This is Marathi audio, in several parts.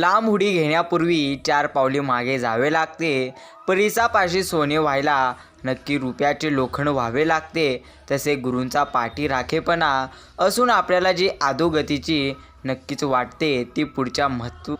लांब उडी घेण्यापूर्वी चार पावले मागे जावे लागते. परिसापाशी सोने व्हायला नक्की रुपयाचे लोखंड व्हावे लागते. तसे गुरूंचा पाठी राखेपणा असून आपल्याला जी आदोगतीची नक्कीच वाटते ती पुढच्या महत्त्व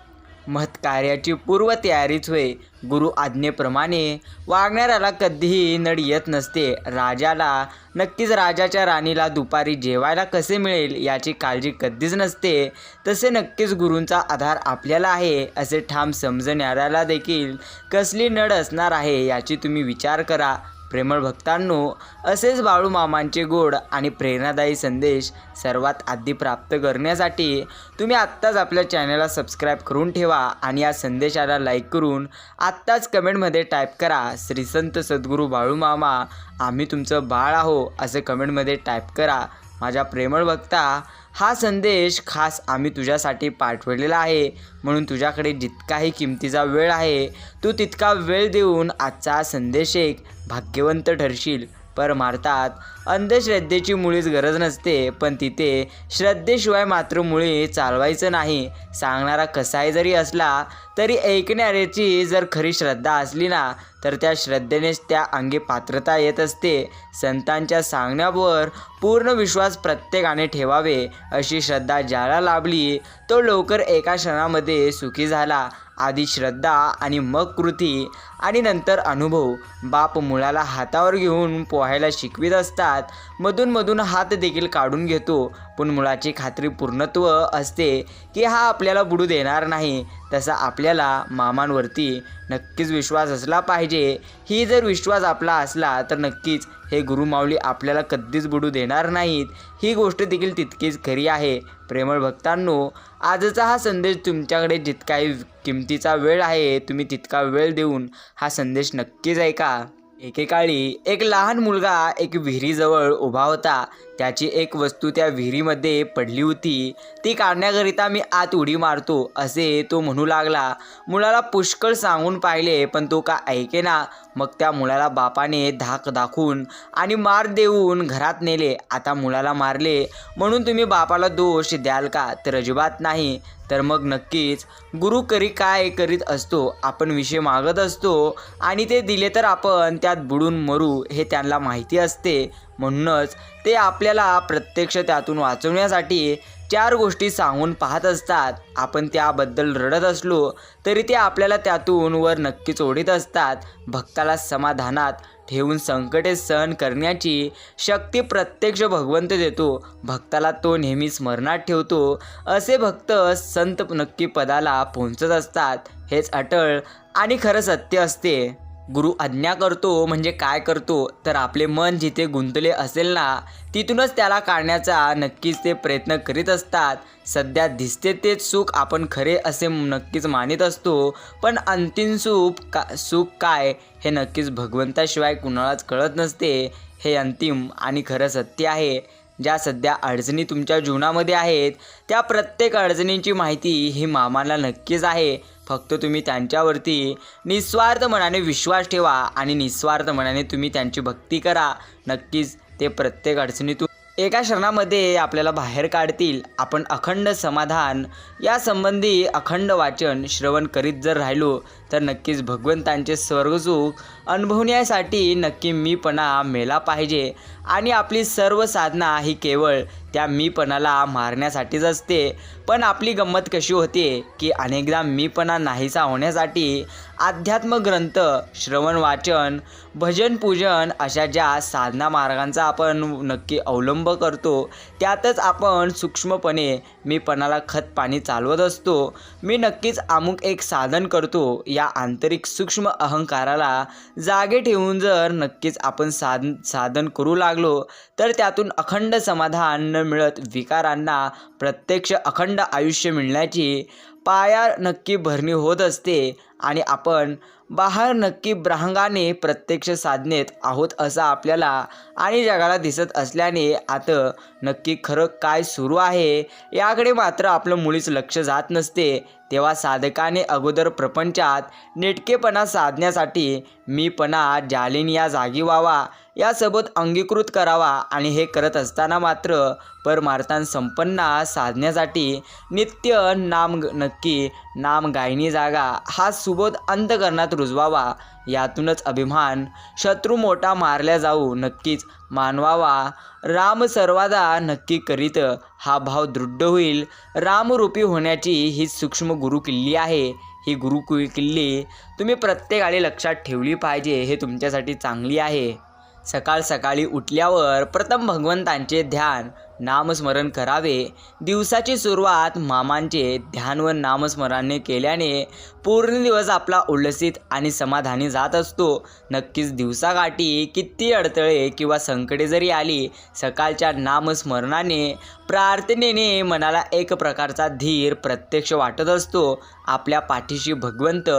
महत्कार्याची पूर्वतयारीच होय. गुरु आज्ञेप्रमाणे वागणाऱ्याला कधीही नड येत नसते. राजाला नक्कीच राजाच्या राणीला दुपारी जेवायला कसे मिळेल याची काळजी कधीच नसते. तसे नक्कीच गुरूंचा आधार आपल्याला आहे असे ठाम समजणाऱ्याला देखील कसली नड असणार आहे याची तुम्ही विचार करा. प्रेमळ भक्तांनो असेच बाळूमामांचे गोड आणि प्रेरणादायी संदेश सर्वात आधी प्राप्त करण्यासाठी तुम्ही आत्ताच आपल्या चॅनलला सबस्क्राईब करून ठेवा आणि या संदेशाला लाईक करून आत्ताच कमेंटमध्ये टाईप करा श्री संत सद्गुरू बाळूमामा आम्ही तुमचं बाळ आहो असं कमेंटमध्ये टाईप करा. माझ्या प्रेमळ भक्ता हा संदेश खास आम्ही तुझ्यासाठी पाठवलेला आहे. म्हणून तुझ्याकडे जितकाही किमतीचा वेळ आहे तू तितका वेळ देऊन आजचा संदेश एक भाग्यवंत ठरशील. परमार्थात अंधश्रद्धेची मुळीच गरज नसते पण तिथे श्रद्धेशिवाय मात्र मुळे चालवायचं नाही. सांगणारा कसाही जरी असला तरी ऐकणाऱ्याची जर खरी श्रद्धा असली ना तर त्या श्रद्धेनेच त्या अंगी पात्रता येत असते. संतांच्या सांगण्यावर पूर्ण विश्वास प्रत्येकाने ठेवावे अशी श्रद्धा ज्याला लाभली तो लवकर एका क्षणामध्ये सुखी झाला. आधी श्रद्धा आणि मग कृती आणि नंतर अनुभव. बाप मुलाला हातावर घेऊन पोहायला शिकवित असतात. मधूनमधून हात देखील काढून घेतो. पण मुलाची खात्री पूर्णत्व असते की हा आपल्याला बुडू देणार नाही. तसा आपल्याला मामांवरती नक्कीच विश्वास असला पाहिजे. ही जर विश्वास आपला असला तर नक्कीच हे गुरुमाऊली आपल्याला कधीच बुडू देणार नाहीत. ही गोष्ट देखील तितकीच खरी आहे. प्रेमळ भक्तांनो आजचा हा संदेश तुमच्याकडे जितकाही किमतीचा वेळ आहे तुम्ही तितका वेळ देऊन हा संदेश नक्कीच ऐका. एकेकाळी एक लहान मुलगा एक विहिरीजवळ उभा होता. त्याची एक वस्तू त्या विहिरीमध्ये पडली होती. ती काढण्याकरिता मी आत उडी मारतो असे तो म्हणू लागला. मुलाला पुष्कळ सांगून पाहिले पण तो का ऐकेना मग त्या मुलाला बापाने धाक दाखवून आणि मार देऊन घरात नेले. आता मुलाला मारले. म्हणून तुम्ही बापाला दोष द्याल का? तर अजिबात नाही. तर मग नक्कीच गुरु करी काय करीत असतो? आपण विषय मागत असतो आणि ते दिले तर आपण त्यात बुडून मरू हे त्यांना माहिती असते. म्हणूनच ते आपल्याला प्रत्यक्ष त्यातून वाचवण्यासाठी चार गोष्टी सांगून पाहत असतात. आपण त्याबद्दल रडत असलो तरी ते आपल्याला त्यातून वर नक्कीच ओढीत असतात. भक्ताला समाधानात ठेवून संकटे सहन करण्याची शक्ती प्रत्यक्ष भगवंत देतो. भक्ताला तो नेहमी स्मरणात ठेवतो. असे भक्त संत नक्की पदाला पोहोचत असतात. हेच अटळ आणि खरं सत्य असते. गुरु आज्ञा करतो म्हणजे काय करतो तर आपले मन जिथे गुंतले असेल ना तिथूनच त्याला काढण्याचा नक्कीच ते प्रयत्न करीत असतात. सध्या दिसते तेच सुख आपण खरे असे नक्कीच मानित असतो पण अंतिम सुख का सुख काय हे नक्कीच भगवंताशिवाय कुणालाच कळत नसते. हे अंतिम आणि खरं सत्य आहे. ज्या सध्या अडचणी तुमच्या जीवनामध्ये आहेत त्या प्रत्येक अडचणींची माहिती ही मामाला नक्कीच आहे. फक्त तुम्ही त्यांच्यावरती निस्वार्थ मनाने विश्वास ठेवा आणि निस्वार्थ मनाने तुम्ही त्यांची भक्ती करा. नक्कीच ते प्रत्येक अडचणीतून एका क्षणामध्ये आपल्याला बाहेर काढतील. आपण अखंड समाधान या संबंधी अखंड वाचन श्रवण करीत जर राहिलो तर नक्कीच भगवंतांचे स्वर्गसुख अनुभवण्यासाठी नक्की मीपणा मेला पाहिजे. आणि आपली सर्व साधना ही केवळ त्या मीपणाला मारण्यासाठीच असते. पण आपली गंमत कशी होते की अनेकदा मीपणा नाहीसा होण्यासाठी अध्यात्म ग्रंथ श्रवण वाचन भजन पूजन अशा ज्या साधना मार्गांचा आपण नक्की अवलंब करतो त्यातच आपण सूक्ष्मपणे मीपणाला खत पाणी चालवत असतो. मी नक्कीच अमुक एक साधन करतो या आंतरिक सूक्ष्म अहंकाराला जागे ठेवून जर नक्कीच आपण साध साधन करू लागलो तर त्यातून अखंड समाधान न मिळत विकारांना प्रत्यक्ष अखंड आयुष्य मिळण्याची पाया नक्की भरणी होत असते आणि आपण बाहेर नक्की ब्राहंगाने प्रत्यक्ष साधनेत आहोत असं आपल्याला आणि जगाला दिसत असल्याने आता नक्की खरं काय सुरू आहे याकडे मात्र आपलं मुळीच लक्ष जात नसते. तेव्हा साधकाने अगोदर प्रपंचात नेटकेपणा साधण्यासाठी मीपणा जालिन या जागी व्हावा. यासोबत अंगीकृत करावा आणि हे करत असताना मात्र परमार्थान संपन्ना साधण्यासाठी नित्य नाम नक्की नाम गायनी जागा हा सुबोध अंतकरणात रुजवावा. यातूनच अभिमान शत्रू मोठा मारल्या जाऊ नक्कीच मानवावा. राम सर्वादा नक्की करीत हा भाव दृढ होईल. रामरूपी होण्याची ही सूक्ष्म गुरुकिल्ली आहे. ही गुरुकुल किल्ली तुम्ही प्रत्येकाने लक्षात ठेवली पाहिजे हे तुमच्यासाठी चांगली आहे. सकाळ सकाळी उठल्यावर प्रथम भगवंतांचे ध्यान नामस्मरण करावे. दिवसाची सुरुवात मामांचे ध्यान व नामस्मरणाने केल्याने पूर्ण दिवस आपला उल्लसित आणि समाधानी जात असतो. नक्कीच दिवसाकाठी किती अडथळे किंवा संकटे जरी आली सकाळच्या नामस्मरणाने प्रार्थनेने मनाला एक प्रकारचा धीर प्रत्यक्ष वाटत असतो. आपल्या पाठीशी भगवंत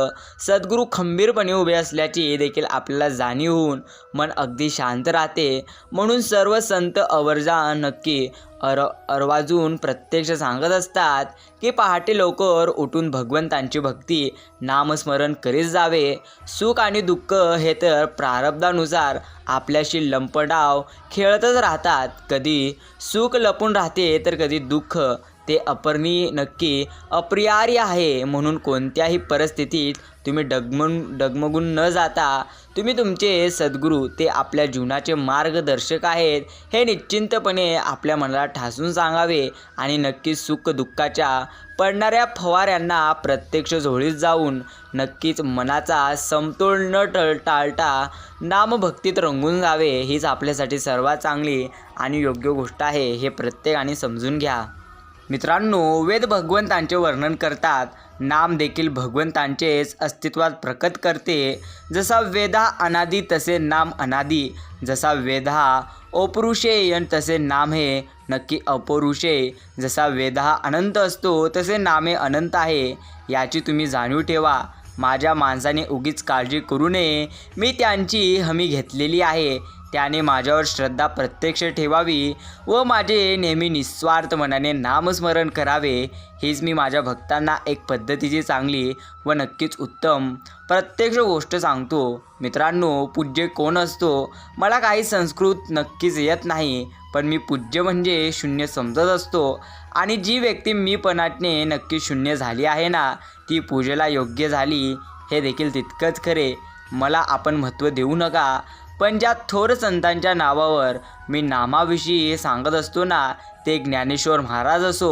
सद्गुरू खंबीरपणे उभे असल्याची देखील आपल्याला जाणीव होऊन मन अगदी शांत राहते. म्हणून सर्व संत अवर्जा नक्की अर अर्वाजून प्रत्यक्ष सांगत असतात की पहाटे लवकर उठून भगवंतांची भक्ती नामस्मरण करीत जावे. सुख आणि दुःख हे तर प्रारब्धानुसार आपल्याशी लंपडाव खेळतच राहतात. कधी सुख लपून राहते तर कधी दुःख ते अपर्णी नक्की अपरिहार्य आहे म्हणून कोणत्याही परिस्थितीत तुम्ही डगमन डगमगून न जाता तुम्ही तुमचे सद्गुरू ते आपल्या जीवनाचे मार्गदर्शक आहेत हे निश्चिंतपणे आपल्या मनाला ठासून सांगावे आणि नक्की सुख दुःखाच्या पडणाऱ्या फवाऱ्यांना प्रत्यक्ष झोळीत जाऊन नक्कीच मनाचा समतोल न टळ टाळता नामभक्तीत रंगून जावे हीच आपल्यासाठी सर्वात चांगली आणि योग्य गोष्ट आहे हे प्रत्येकाने समजून घ्या. मित्रांनो वेद भगवंतांचे वर्णन करतात. नाम देखील भगवंतांचेच अस्तित्वात प्रकट करते. जसा वेदा अनादी तसे नाम अनादी. जसा वेदा हा तसे नाम हे नक्की अपरुषे. जसा वेदा हा अनंत असतो तसे नामे अनंत आहे. याची तुम्ही जाणीव ठेवा. माझ्या माणसाने उगीच काळजी करू नये. मी त्यांची हमी घेतलेली आहे. त्याने माझ्यावर श्रद्धा प्रत्यक्ष ठेवावी व माझे नेहमी निस्वार्थ मनाने नामस्मरण करावे हीच मी माझ्या भक्तांना एक पद्धतीची चांगली व नक्कीच उत्तम प्रत्यक्ष गोष्ट सांगतो. मित्रांनो पूज्य कोण असतो? मला काही संस्कृत नक्कीच येत नाही पण मी पूज्य म्हणजे शून्य समजत असतो. आणि जी व्यक्ती मीपणाने नक्की शून्य झाली आहे ना ती पूजेला योग्य झाली हे देखील तितकंच खरे. मला आपण महत्त्व देऊ नका. पण ज्या थोर संतांच्या नावावर मी नामाविषयी सांगत असतो ना ते ज्ञानेश्वर महाराज असो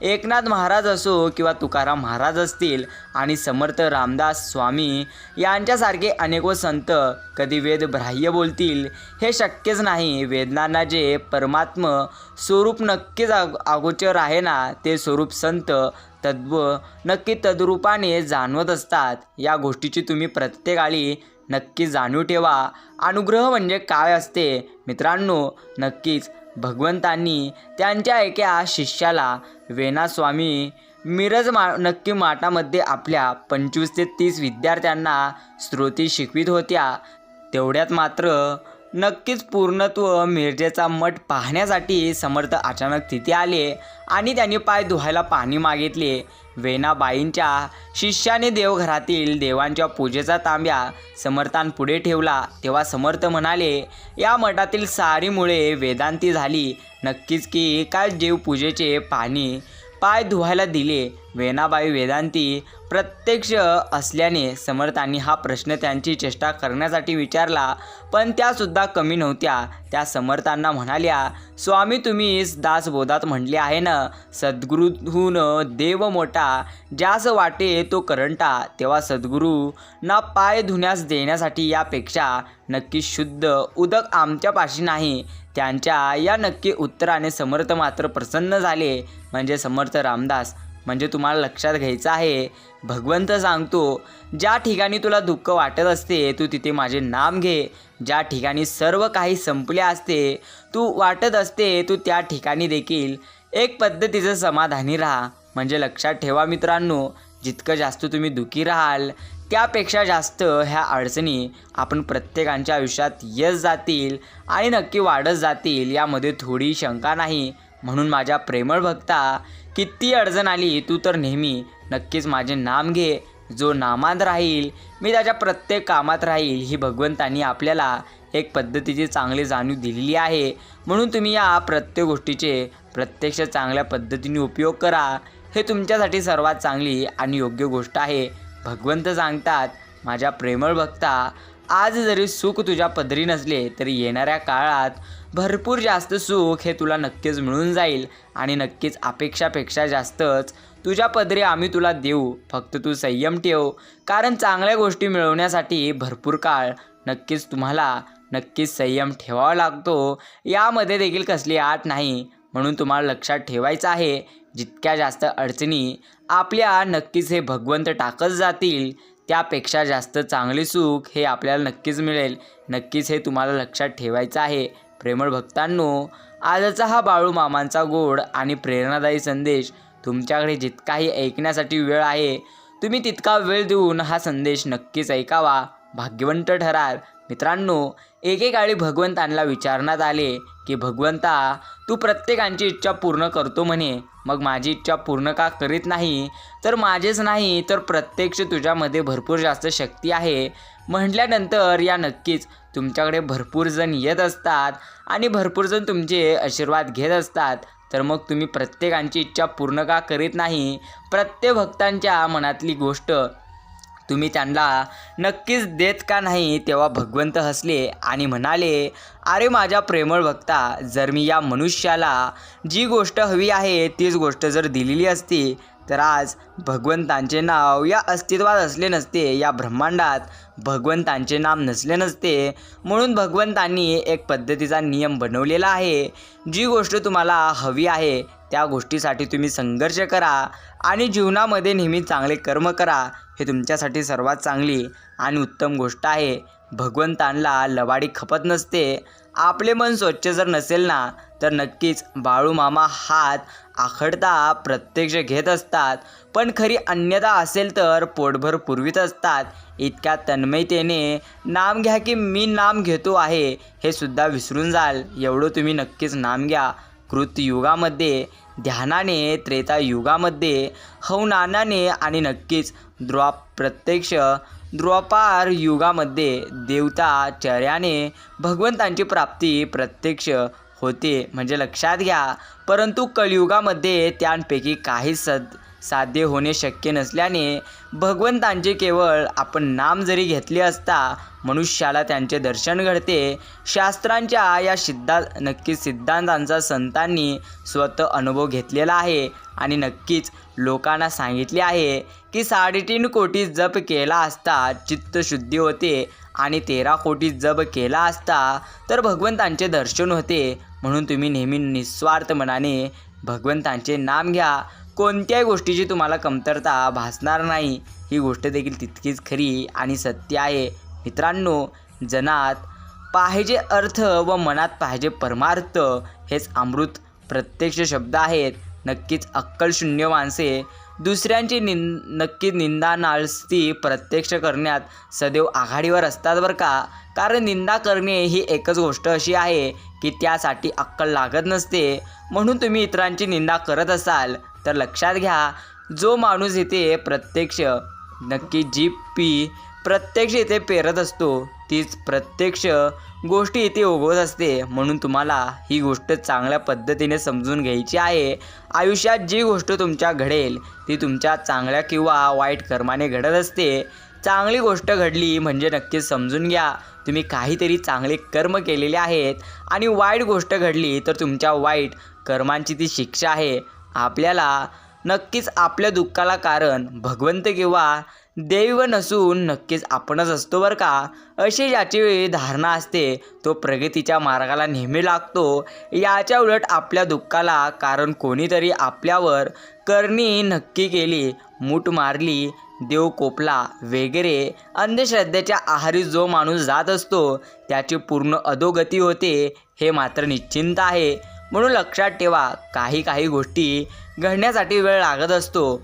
एकनाथ महाराज असो किंवा तुकाराम महाराज असतील आणि समर्थ रामदास स्वामी यांच्यासारखे अनेको संत कधी वेद बोलतील हे शक्यच नाही. वेदनांना जे परमात्म स्वरूप नक्कीच अगोचर आहे ना ते स्वरूप संत तद्व नक्की तद्रूपाने जाणवत असतात. या गोष्टीची तुम्ही प्रत्येकाळी नक्की जाणीव ठेवा. अनुग्रह म्हणजे काय असते? मित्रांनो नक्कीच भगवंतांनी त्यांच्या एका शिष्याला वेणास्वामी मिरज मा नक्की माटामध्ये आपल्या पंचवीस ते तीस विद्यार्थ्यांना श्रोती शिकवित होत्या. तेवढ्यात मात्र नक्कीच पूर्णत्व मिरजेचा मठ पाहण्यासाठी समर्थ अचानक तिथे आले आणि त्यांनी पाय धुवायला पाणी मागितले. वेणाबाईंच्या शिष्याने देवघरातील देवांच्या पूजेचा तांब्या समर्थांपुढे ठेवला. तेव्हा समर्थ म्हणाले या मठातील सारीमुळे वेदांती झाली. नक्कीच की काय देवपूजेचे पाणी पाय धुवायला दिले. वेणाबाई वेदांती प्रत्यक्ष असल्याने समर्थांनी हा प्रश्न त्यांची चेष्टा करण्यासाठी विचारला पण त्यासुद्धा कमी नव्हत्या. त्या समर्थांना म्हणाल्या स्वामी तुम्हीच दासबोधात म्हटले आहे ना सद्गुरूहून देव मोठा ज्यास वाटे तो करंटा तेव्हा सद्गुरू ना पाय धुण्यास देण्यासाठी यापेक्षा नक्की शुद्ध उदक आमच्यापाशी नाही. त्यांच्या या नक्की उत्तराने समर्थ मात्र प्रसन्न झाले. म्हणजे समर्थ रामदास म्हणजे तुम्हाला लक्षात घ्यायचं आहे भगवंत सांगतो ज्या ठिकाणी तुला दुःख वाटत असते तू तिथे माझे नाम घे. ज्या ठिकाणी सर्व काही संपले असते तू वाटत असते तू त्या ठिकाणी देखील एक पद्धतीचं समाधानी राहा. म्हणजे लक्षात ठेवा मित्रांनो जितकं जास्त तुम्ही दुःखी राहाल त्यापेक्षा जास्त ह्या अडचणी आपण प्रत्येकांच्या आयुष्यात यश जातील आणि नक्की वाढत जातील यामध्ये थोडी शंका नाही. म्हणून माझ्या प्रेमळ भक्ता किती अडचण आली तू तर नेहमी नक्कीच माझे नाम घे जो नामात राहील मी त्याच्या प्रत्येक कामात राहील ही भगवंतांनी आपल्याला एक पद्धतीची चांगली जाणीव दिलेली आहे. म्हणून तुम्ही या प्रत्येक गोष्टीचे प्रत्यक्ष चांगल्या पद्धतीने उपयोग करा. हे तुमच्यासाठी सर्वात चांगली आणि योग्य गोष्ट आहे. भगवंत सांगतात माझ्या प्रेमळ भक्ता आज जरी सुख तुझ्या पदरी नसले तरी येणाऱ्या काळात भरपूर जास्त सुख हे तुला नक्कीच मिळून जाईल आणि नक्कीच अपेक्षापेक्षा जास्तच तुझ्या पदरी आम्ही तुला देऊ फक्त तू संयम ठेव. कारण चांगल्या गोष्टी मिळवण्यासाठी भरपूर काळ नक्कीच तुम्हाला नक्कीच संयम ठेवावा लागतो. यामध्ये देखील कसली आट नाही म्हणून तुम्हाला लक्षात ठेवायचं आहे जितक्या जास्त अडचणी आपल्या नक्कीच हे भगवंत टाकत जातील त्यापेक्षा जास्त चांगले सुख हे आपल्याला नक्कीच मिळेल. नक्कीच हे तुम्हाला लक्षात ठेवायचं आहे प्रेमळ भक्तांनो. आजचा हा बाळू मामांचा गोड आणि प्रेरणादायी संदेश तुमच्याकडे जितकाही ऐकण्यासाठी वेळ आहे तुम्ही तितका वेळ देऊन हा संदेश नक्कीच ऐकावा. भाग्यवंत ठराल मित्रांनो एकेकाळी भगवंतांना विचारण्यात आले की भगवंता तू प्रत्येकांची इच्छा पूर्ण करतो म्हणे. मग माझी इच्छा पूर्ण का करीत नाही? तर माझेच नाही तर प्रत्यक्ष तुझ्यामध्ये भरपूर जास्त शक्ती आहे. म्हटल्यानंतर या नक्कीच तुमच्याकडे भरपूर जण येत असतात आणि भरपूर जण तुमचे आशीर्वाद घेत असतात. तर मग तुम्ही प्रत्येकांची इच्छा पूर्ण का करीत नाही? प्रत्येक भक्तांच्या मनातली गोष्ट तुम्ही त्यांना नक्कीच देत का नाही तेव्हा भगवंत हसले आणि म्हणाले अरे माझ्या प्रेमळ भक्ता जर मी या मनुष्याला जी गोष्ट हवी आहे तीच गोष्ट जर दिलेली असती तर आज भगवंतांचे नाव या अस्तित्वात असले नसते या ब्रह्मांडात भगवंतांचे नाम नसले नसते. म्हणून भगवंतांनी एक पद्धतीचा नियम बनवलेला आहे. जी गोष्ट तुम्हाला हवी आहे त्या गोष्टीसाठी तुम्ही संघर्ष करा आणि जीवनामध्ये नेहमी चांगले कर्म करा. हे तुमच्यासाठी सर्वात चांगली आणि उत्तम गोष्ट आहे. भगवंतांना लवाडी खपत नसते. आपले मन स्वच्छ जर नसेल ना तर नक्कीच बाळू मामा हात आखडता प्रत्यक्ष घेत असतात. पण खरी अन्यथा असेल तर पोटभर पुरवीत असतात. इतक्या तन्मयतेने नाम घ्या की मी नाम घेतो आहे हे सुद्धा विसरून जाल. एवढं तुम्ही नक्कीच नाम घ्या. कृतयुगामध्ये ध्यानाने त्रेतायुगामध्ये हवनानाने आणि नक्कीच द्वा प्रत्यक्ष द्वापार युगामध्ये देवताचर्याने भगवंतांची प्राप्ती प्रत्यक्ष होते. म्हणजे लक्षात घ्या परंतु कलियुगामध्ये त्यांपैकी काही सद साध्य होणे शक्य नसल्याने भगवंतांचे केवळ आपण नाम जरी घेतले असता मनुष्याला त्यांचे दर्शन घडते. शास्त्रांच्या या सिद्धा नक्कीच सिद्धांतांचा संतांनी स्वतः अनुभव घेतलेला आहे आणि नक्कीच लोकांना सांगितले आहे. की साडेतीन कोटी जप केला असता चित्तशुद्धी होते आणि तेरा कोटी जप केला असता तर भगवंतांचे दर्शन होते. म्हणून तुम्ही नेहमी निस्वार्थ मनाने भगवंतांचे नाम घ्या. कोणत्याही गोष्टीची तुम्हाला कमतरता भासणार नाही. ही गोष्ट देखील तितकीच खरी आणि सत्य आहे. मित्रांनो जनात पाहिजे अर्थ व मनात पाहिजे परमार्थ हेच अमृत प्रत्यक्ष शब्द आहेत. नक्कीच अक्कलशून्य माणसे दुसऱ्यांची निं नक्की निंदा नाळस्ती प्रत्यक्ष करण्यात सदैव आघाडीवर असतात बरं का? कारण निंदा करणे ही एकच गोष्ट अशी आहे की त्यासाठी अक्कल लागत नसते. म्हणून तुम्ही इतरांची निंदा करत असाल तर लक्षात घ्या जो माणूस इथे प्रत्यक्ष नक्की जी पी प्रत्यक्ष इथे पेरत असतो तीच प्रत्यक्ष गोष्टी इथे उगवत असते. म्हणून तुम्हाला ही गोष्ट चांगल्या पद्धतीने समजून घ्यायची आहे. आयुष्यात जी गोष्ट तुमच्या घडेल ती तुमच्या चांगल्या किंवा वाईट कर्माने घडत असते. चांगली गोष्ट घडली म्हणजे नक्कीच समजून घ्या. तुम्ही काहीतरी चांगले कर्म केलेले आहेत आणि वाईट गोष्ट घडली तर तुमच्या वाईट कर्मांची ती शिक्षा आहे. आपल्याला नक्कीच आपल्या दुःखाला कारण भगवंत किंवा दैव नसून नक्कीच आपणच असतो बरं का. अशी ज्याची धारणा असते तो प्रगतीच्या मार्गाला नेहमी लागतो. याच्या उलट आपल्या दुःखाला कारण कोणीतरी आपल्यावर करणी नक्की केली मूठ मारली देव कोपला वगैरे. अंधश्रद्धेच्या आहारी जो माणूस जात असतो त्याची पूर्ण अधोगती होते हे मात्र निश्चिंत आहे. म्हणून लक्षात ठेवा काही काही गोष्टी घडण्यासाठी वेळ लागत असतो.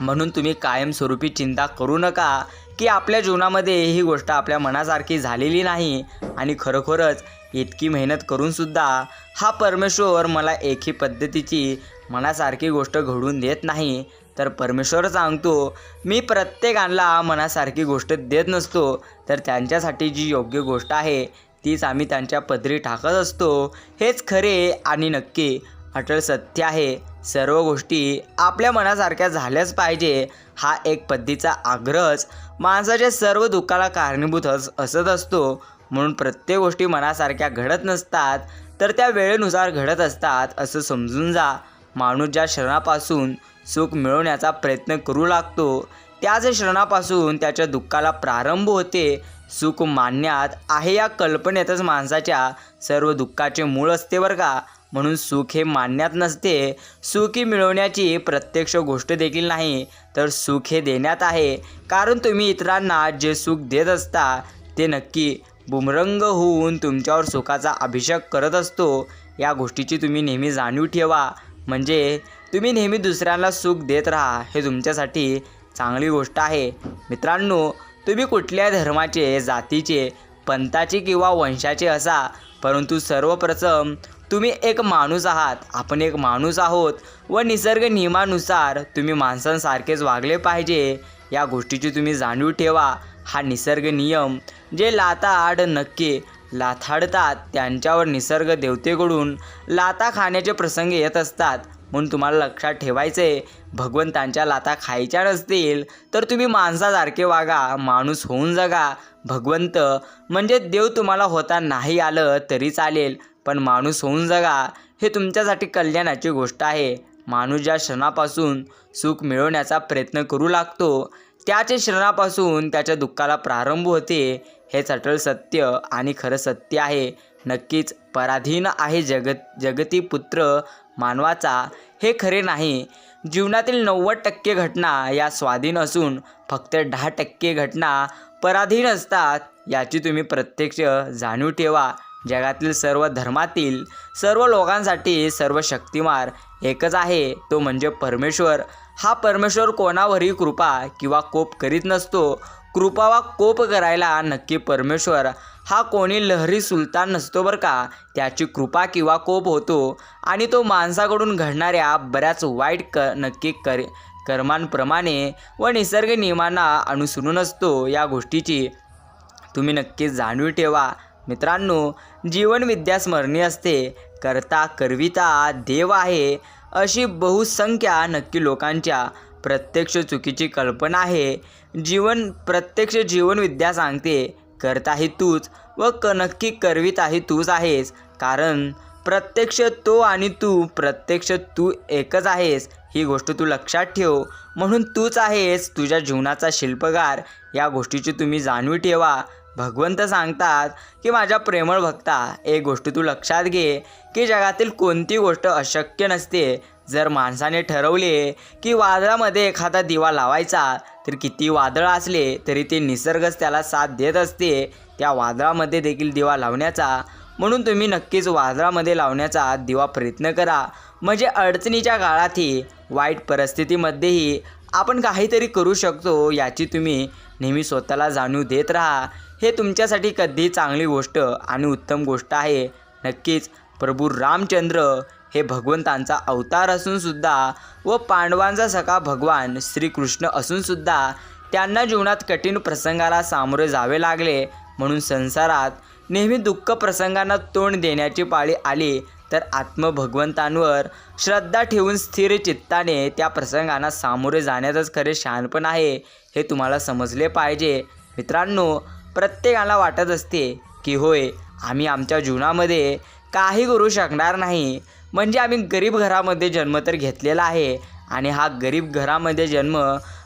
म्हणून तुम्ही कायमस्वरूपी चिंता करू नका की आपल्या जीवनामध्ये ही गोष्ट आपल्या मनासारखी झालेली नाही. आणि खरोखरच इतकी मेहनत करूनसुद्धा हा परमेश्वर मला एकही पद्धतीची मनासारखी गोष्ट घडून देत नाही. तर परमेश्वर सांगतो मी प्रत्येकाला मनासारखी गोष्ट देत नसतो. तर त्यांच्यासाठी जी योग्य गोष्ट आहे तीच आम्ही त्यांच्या पदरी टाकत असतो. हेच खरे आणि नक्की अटळ सत्य आहे. सर्व गोष्टी आपल्या मनासारख्या झाल्याच पाहिजे हा एक पद्धतीचा आग्रहच. माणसाच्या सर्व दुःखाला कारणीभूत असत असतो. म्हणून प्रत्येक गोष्टी मनासारख्या घडत नसतात तर त्या वेळेनुसार घडत असतात असं समजून जा. माणूस ज्या क्षणापासून सुख मिळवण्याचा प्रयत्न करू लागतो त्याच क्षणापासून त्याच्या दुःखाला प्रारंभ होते. सुख मानण्यात आहे या कल्पनेतच माणसाच्या सर्व दुःखाचे मूळ असते बरं का. म्हणून सुख हे मानण्यात नसते. सुखी मिळवण्याची प्रत्यक्ष गोष्ट देखील नाही तर सुख हे देण्यात आहे. कारण तुम्ही इतरांना जे सुख देत असता ते नक्की बुमरंग होऊन तुमच्यावर सुखाचा अभिषेक करत असतो. या गोष्टीची तुम्ही नेहमी जाणीव ठेवा. म्हणजे तुम्ही नेहमी दुसऱ्यांना सुख देत राहा हे तुमच्यासाठी चांगली गोष्ट आहे. मित्रांनो तुम्ही कुठल्या धर्माचे जातीचे पंथाचे किंवा वंशाचे असा परंतु सर्वप्रथम तुम्ही एक माणूस आहात आपण एक माणूस आहोत व निसर्ग नियमानुसार तुम्ही माणसांसारखेच वागले पाहिजे. या गोष्टीची तुम्ही जाणीव ठेवा. हा निसर्ग नियम जे लाताआड नक्की लाथाडतात त्यांच्यावर निसर्ग देवतेकडून लाता खाण्याचे प्रसंग येत असतात. म्हणून तुम्हाला लक्षात ठेवायचं आहे भगवंतांच्या लाता खायच्या नसतील तर तुम्ही माणसासारखे वागा माणूस होऊन जगा. भगवंत म्हणजे देव तुम्हाला होता नाही आलं तरी चालेल पण माणूस होऊन जगा हे तुमच्यासाठी कल्याणाची गोष्ट आहे. माणूस ज्या क्षणापासून सुख मिळवण्याचा प्रयत्न करू लागतो त्याच क्षणापासून त्याच्या दुःखाला प्रारंभ होते हेच अटळ सत्य आणि खरं सत्य आहे. नक्कीच पराधीन आहे जगत जगती पुत्र मानवाचा हे खरे नाही. जीवनातील नव्वद टक्के घटना या स्वाधीन असून फक्त दहा टक्के घटना पराधीन असतात याची तुम्ही प्रत्यक्ष जाणीव ठेवा. जगातील सर्व धर्मातील सर्व लोकांसाठी सर्व शक्तिमार एकच आहे तो म्हणजे परमेश्वर. हा परमेश्वर कोणावरही कृपा किंवा कोप करीत नसतो. कृपा वा कोप करायला नक्की परमेश्वर. हा कोणी लहरी सुलतान नसतो बरं का? त्याची कृपा किंवा कोप होतो आणि तो माणसाकडून घडणाऱ्या बऱ्याच वाईट क नक्की कर कर्मांप्रमाणे व निसर्ग नियमांना अनुसरून असतो या गोष्टीची. तुम्ही नक्की जाणीव ठेवा. मित्रांनो जीवनविद्या स्मरणीय असते. करता करविता देव आहे अशी बहुसंख्या नक्की लोकांच्या प्रत्यक्ष चुकीची कल्पना आहे. जीवन प्रत्यक्ष जीवनविद्या सांगते करताही तूच व क नक्की करविताही तूच आहेस. कारण प्रत्यक्ष तो आणि तू प्रत्यक्ष तू एकच आहेस. ही गोष्ट तू लक्षात ठेव. म्हणून तूच आहेस तुझ्या जीवनाचा शिल्पकार या गोष्टीची तुम्ही जाणवी ठेवा. भगवंत सांगतात की माझ्या प्रेमळ भक्ता एक गोष्ट तू लक्षात घे की जगातील कोणती गोष्ट अशक्य नसते. जर माणसाने ठरवले की वादळामध्ये एखादा दिवा लावायचा तर किती वादळ असले तरी ते निसर्गच त्याला साथ देत असते. त्या वादळामध्ये देखील दिवा लावण्याचा. म्हणून तुम्ही नक्कीच वादळामध्ये लावण्याचा दिवा प्रयत्न करा. म्हणजे अडचणीच्या काळातही वाईट परिस्थितीमध्येही आपण काहीतरी करू शकतो याची तुम्ही नेहमी स्वतःला जाणीव देत राहा. हे तुमच्यासाठी कधी चांगली गोष्ट आणि उत्तम गोष्ट आहे. नक्कीच प्रभू रामचंद्र हे भगवंतांचा अवतार असूनसुद्धा व पांडवांचा सखा भगवान श्रीकृष्ण असूनसुद्धा त्यांना जीवनात कठीण प्रसंगाला सामोरे जावे लागले. म्हणून संसारात नेहमी दुःख प्रसंगांना तोंड देण्याची पाळी आली. तर आत्मभगवंतांवर श्रद्धा ठेवून स्थिर चित्ताने त्या प्रसंगांना सामोरे जाण्याचंच खरे शहाणपण आहे हे तुम्हाला समजले पाहिजे. मित्रांनो प्रत्येकाला वाटत असते की होय आम्ही आमच्या जीवनामध्ये काही करू शकणार नाही. म्हणजे आम्ही गरीब घरामध्ये जन्म तर घेतलेला आहे आणि हा गरीब घरामध्ये जन्म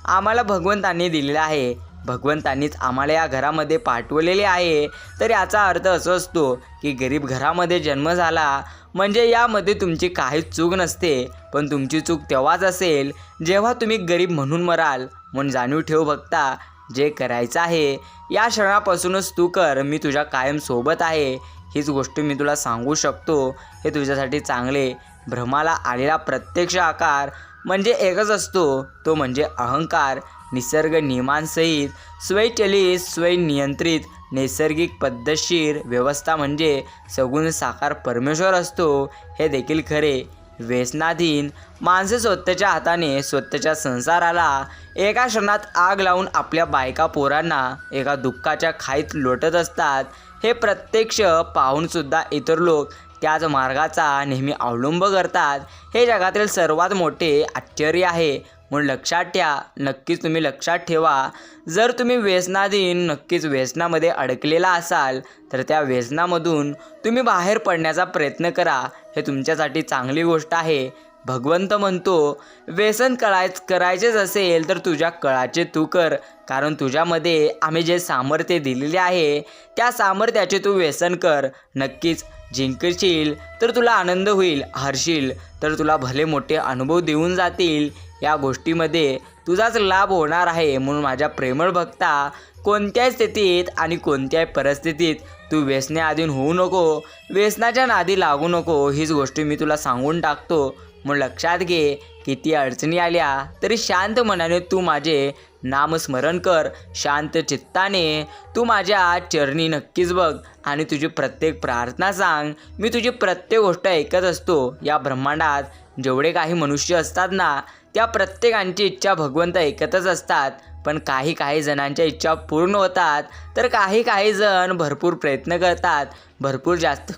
आम्हाला भगवंतांनी दिलेला आहे. भगवंतांनीच आम्हाला या घरामध्ये पाठवलेले आहे. तर याचा अर्थ असं असतो की गरीब घरामध्ये जन्म झाला म्हणजे यामध्ये तुमची काहीच चूक नसते. पण तुमची चूक तेव्हाच असेल जेव्हा तुम्ही गरीब म्हणून मराल. म्हणून जाणीव ठेव बघता जे करायचं आहे या क्षणापासूनच तू कर. मी तुझ्या कायम सोबत आहे. हीच गोष्ट मी तुला सांगू शकतो. हे तुझ्यासाठी चांगले. भ्रमाला आलेला प्रत्यक्ष आकार म्हणजे एकच असतो. तो म्हणजे अहंकार. निसर्ग नियमांसहित स्वयंचलित स्वयंनियंत्रित नैसर्गिक पद्धतशीर व्यवस्था म्हणजे सगुण साकार परमेश्वर असतो हे देखील खरे. व्यसनाधीन माणसे स्वतःच्या हाताने स्वतःच्या संसाराला एका क्षणात आग लावून आपल्या बायका पोरांना एका दुःखाच्या खाईत लोटत असतात हे प्रत्यक्ष पाहूनसुद्धा इतर लोक त्याच मार्गाचा नेहमी अवलंब करतात. हे जगातील सर्वात मोठे आश्चर्य आहे. म्हणून लक्षात ठेवा. नक्कीच तुम्ही लक्षात ठेवा. जर तुम्ही व्यसनाधीन नक्कीच व्यसनामध्ये अडकलेला असाल तर त्या व्यसनामधून तुम्ही बाहेर पडण्याचा प्रयत्न करा. हे तुमच्यासाठी चांगली गोष्ट आहे. भगवंत म्हणतो व्यसन कळायच करायचेच असेल तर तुझ्या कळाचे तू कर. कारण तुझ्यामध्ये आम्ही जे सामर्थ्य दिलेले आहे त्या सामर्थ्याचे तू व्यसन कर. नक्कीच जिंकशील तर तुला आनंद होईल हरशील तर तुला भले मोठे अनुभव देऊन जातील. या गोष्टीमध्ये तुझाच लाभ होणार आहे म्हणून माझ्या प्रेमळ भक्ता कोणत्याही स्थितीत आणि कोणत्याही परिस्थितीत तू व्यसनाधीन होऊ नको व्यसनाच्या नादी लागू नको हीच गोष्ट मी तुला सांगून टाकतो. मग लक्षात घे किती अडचणी आल्या तरी शांत मनाने तू माझे नामस्मरण कर शांत चित्ताने तू माझ्या चरणी नक्कीच बघ आणि तुझी प्रत्येक प्रार्थना सांग. मी तुझी प्रत्येक गोष्ट ऐकत असतो. या ब्रह्मांडात जेवढे काही मनुष्य असतात ना त्या प्रत्येकांची इच्छा भगवंत ऐकतच असतात. पण काही काही जणांच्या इच्छा पूर्ण होतात. तर काही काही जण भरपूर प्रयत्न करतात. भरपूर जास्त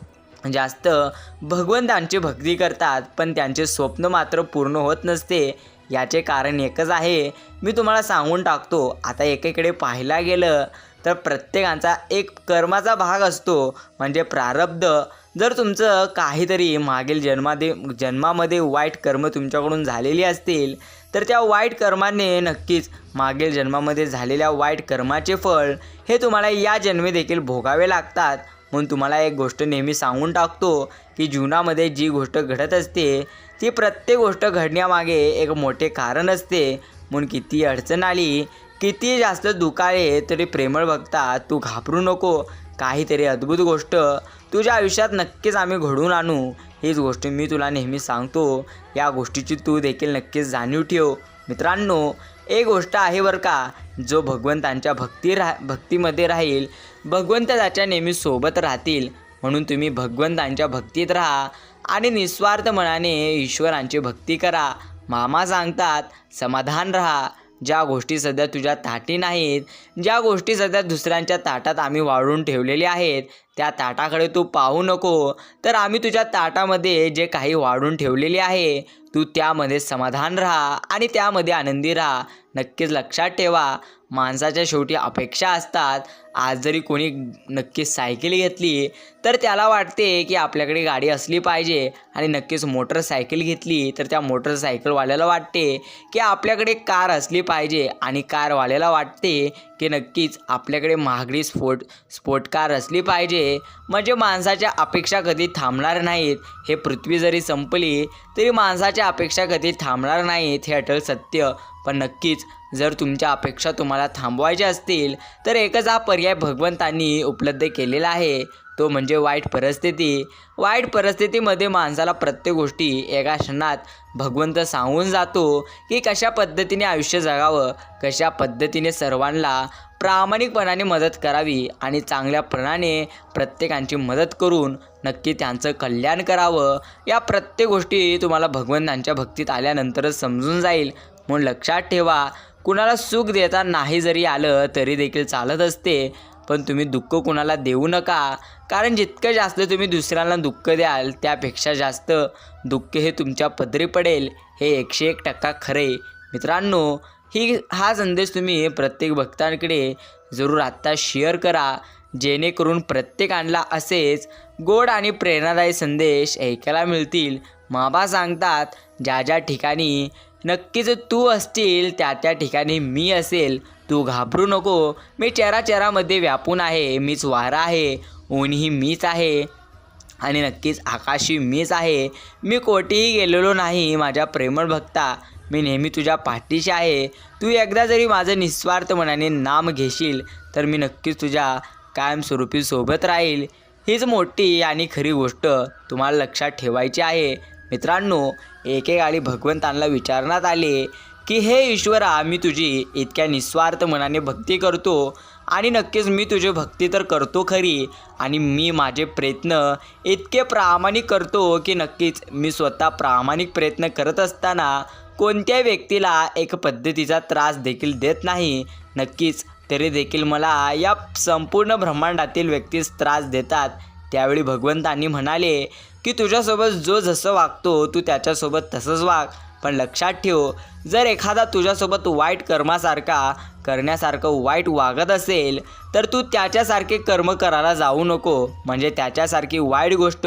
जास्त भगवंतांची भक्ती करतात. पण त्यांचे स्वप्न मात्र पूर्ण होत नसते. याचे कारण एकच आहे. मी तुम्हाला सांगून टाकतो. आता एकीकडे पाहायला गेलं तर प्रत्येकांचा एक कर्माचा भाग असतो. म्हणजे प्रारब्ध. जर तुमचं काहीतरी मागील जन्मादे जन्मामध्ये वाईट कर्म तुमच्याकडून झालेली असतील तर त्या वाईट कर्माने नक्कीच मागील जन्मामध्ये झालेल्या वाईट कर्माचे फळ हे तुम्हाला या जन्मी देखील भोगावे लागतात. म्हणून तुम्हाला एक गोष्ट नेहमी सांगून टाकतो की जीवनामध्ये जी गोष्ट घडत असते ती प्रत्येक गोष्ट घडण्यामागे एक मोठे कारण असते. म्हणून किती अडचण आली किती जास्त दुखाळे तरी प्रेमळ बघता तू घाबरू नको. काहीतरी अद्भुत गोष्ट तुझ्या आयुष्यात नक्कीच आम्ही घडवून आणू. हीच गोष्ट मी तुला नेहमी सांगतो. या गोष्टीची तू देखील नक्कीच जाणीव ठेव. मित्रांनो एक गोष्ट आहे बरं का जो भगवंतांच्या भक्ती राहा भक्तीमध्ये राहील. भगवंत त्याच्या नेहमी सोबत राहतील. म्हणून तुम्ही भगवंतांच्या भक्तीत राहा आणि निस्वार्थ मनाने ईश्वरांची भक्ती करा. मामा सांगतात समाधान राहा. ज्या गोष्टी सध्या तुझ्या ताटी नाहीत ज्या गोष्टी सध्या दुसऱ्यांच्या ताटात आम्ही वाढून ठेवलेल्या आहेत त्या ताटाकडे तू पाहू नको. तर आम्ही तुझ्या ताटामध्ये जे काही वाढून ठेवलेले आहे तू त्यामध्ये समाधान राहा आणि त्यामध्ये आनंदी राहा. नक्कीच लक्षात ठेवा माणसाच्या शेवटी अपेक्षा असतात. आज जरी कोणी नक्कीच सायकल घेतली तर त्याला वाटते की आपल्याकडे गाडी असली पाहिजे आणि नक्कीच मोटरसायकल घेतली तर त्या मोटरसायकलवाल्याला वाटते की आपल्याकडे कार असली पाहिजे आणि कारवाल्याला वाटते की नक्कीच आपल्याकडे महागडी स्पोर्ट स्पोर्ट कार असली पाहिजे. म्हणजे माणसाच्या अपेक्षा कधी थांबणार नाहीत हे पृथ्वी जरी संपली तरी माणसाच्या अपेक्षा कधी थांबणार नाहीत हे अटल सत्य. पण नक्कीच जर तुमच्या अपेक्षा तुम्हाला थांबवायच्या असतील तर एकच हा पर्याय भगवंतांनी उपलब्ध केलेला आहे. तो म्हणजे वाईट परिस्थिती. वाईट परिस्थितीमध्ये माणसाला प्रत्येक गोष्टी एका क्षणात भगवंत सांगून जातो की कशा पद्धतीने आयुष्य जगावं कशा पद्धतीने सर्वांना प्रामाणिकपणाने मदत करावी आणि चांगल्यापणाने प्रत्येकांची मदत करून नक्की त्यांचं कल्याण करावं. या प्रत्येक गोष्टी तुम्हाला भगवंतांच्या भक्तीत आल्यानंतरच समजून जाईल. म्हणून लक्षात ठेवा. कुणाला सुख देता नाही जरी आलं तरी देखील चालत असते. पण तुम्ही दुःख कुणाला देऊ नका. कारण जितकं जास्त तुम्ही दुसऱ्यांना दुःख द्याल त्यापेक्षा जास्त दुःख हे तुमच्या पदरी पडेल. हे एकशे एक टक्का खरे. मित्रांनो ही हा संदेश तुम्ही प्रत्येक भक्तांकडे जरूर आत्ता शेअर करा. जेणेकरून प्रत्येकांना असेच गोड आणि प्रेरणादायी संदेश ऐकायला मिळतील. माबा सांगतात ज्या ज्या ठिकाणी नक्कीच तू असतील त्या त्या ठिकाणी मी असेल. तू घाबरू नको. मी चेहराचेहरामध्ये व्यापून आहे. मीच वारा आहे. ऊनही मीच आहे. आणि नक्कीच आकाशी मीच आहे. मी कोठेही गेलेलो नाही. माझ्या प्रेमळ भक्ता मी नेहमी तुझ्या पाठीशी आहे. तू एकदा जरी माझं निस्वार्थ मनाने नाम घेशील तर मी नक्कीच तुझ्या कायमस्वरूपी सोबत राहील. हीच मोठी आणि खरी गोष्ट तुम्हाला लक्षात ठेवायची आहे. मित्रांनो एकेकाळी भगवंतांना विचारण्यात आले की हे ईश्वरा मी तुझी इतक्या निस्वार्थ मनाने भक्ती करतो आणि नक्कीच मी तुझी भक्ती तर करतो खरी आणि मी माझे प्रयत्न इतके प्रामाणिक करतो की नक्कीच मी स्वतः प्रामाणिक प्रयत्न करत असताना कोणत्याही व्यक्तीला एक पद्धतीचा त्रास देखील देत नाही? नक्कीच तरी देखील मला या संपूर्ण ब्रह्मांडातील व्यक्तीस त्रास देतात त्यावेळी भगवंतांनी म्हणाले की तुझ्यासोबत जो जसं वागतो तू त्याच्यासोबत तसंच वाग. पण लक्षात ठेव जर एखादा तुझ्यासोबत वाईट कर्मासारखा करण्यासारखं वाईट वागत असेल तर तू त्याच्यासारखे कर्म करायला जाऊ नको. म्हणजे त्याच्यासारखी वाईट गोष्ट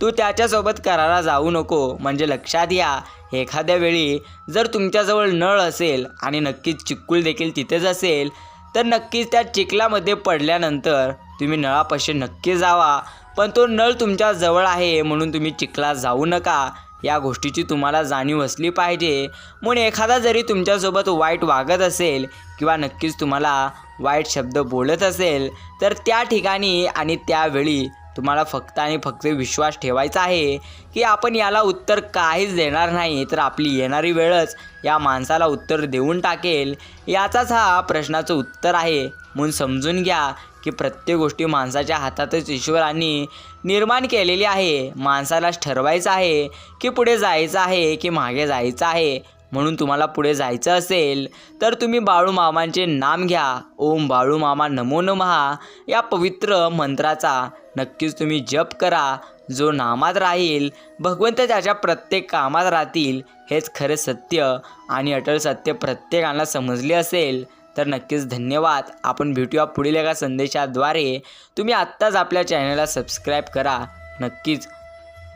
तू त्याच्यासोबत करायला जाऊ नको. म्हणजे लक्षात घ्या एखाद्या वेळी जर तुमच्याजवळ नळ असेल आणि नक्कीच चिक्कूल देखील तिथेच असेल तर नक्कीच त्या चिखलामध्ये पडल्यानंतर तुम्ही नळापाशी नक्की जावा. पण तो नळ तुमच्या जवळ आहे म्हणून तुम्ही चिखलात जाऊ नका. या गोष्टीची तुम्हाला जाणीव असली पाहिजे. म्हणून एखादा जरी तुमच्यासोबत वाईट वागत असेल किंवा नक्कीच तुम्हाला वाईट शब्द बोलत असेल तर त्या ठिकाणी आणि त्यावेळी तुम्हाला फक्त आणि फक्त विश्वास ठेवायचा आहे की आपण याला उत्तर काहीच देणार नाही तर आपली येणारी वेळच या माणसाला उत्तर देऊन टाकेल. याचाच हा प्रश्नाचं उत्तर आहे. म्हणून समजून घ्या की प्रत्येक गोष्टी माणसाच्या हातातच ईश्वरांनी निर्माण केलेली आहे. माणसालाच ठरवायचं आहे की पुढे जायचं आहे की मागे जायचं आहे. म्हणून तुम्हाला पुढे जायचं असेल तर तुम्ही बाळूमामांचे नाम घ्या. ओम बाळूमामा नमो नमहा. या पवित्र मंत्राचा नक्कीच तुम्ही जप करा. जो नामात राहील भगवंत त्याच्या प्रत्येक कामात राहतील हेच खरे सत्य आणि अटल सत्य प्रत्येकाला समजले असेल. तर नक्कीच धन्यवाद. आपण भेटूया पुढील एका संदेशाद्वारे. तुम्ही आत्ताच आपल्या चॅनलला सबस्क्राईब करा. नक्कीच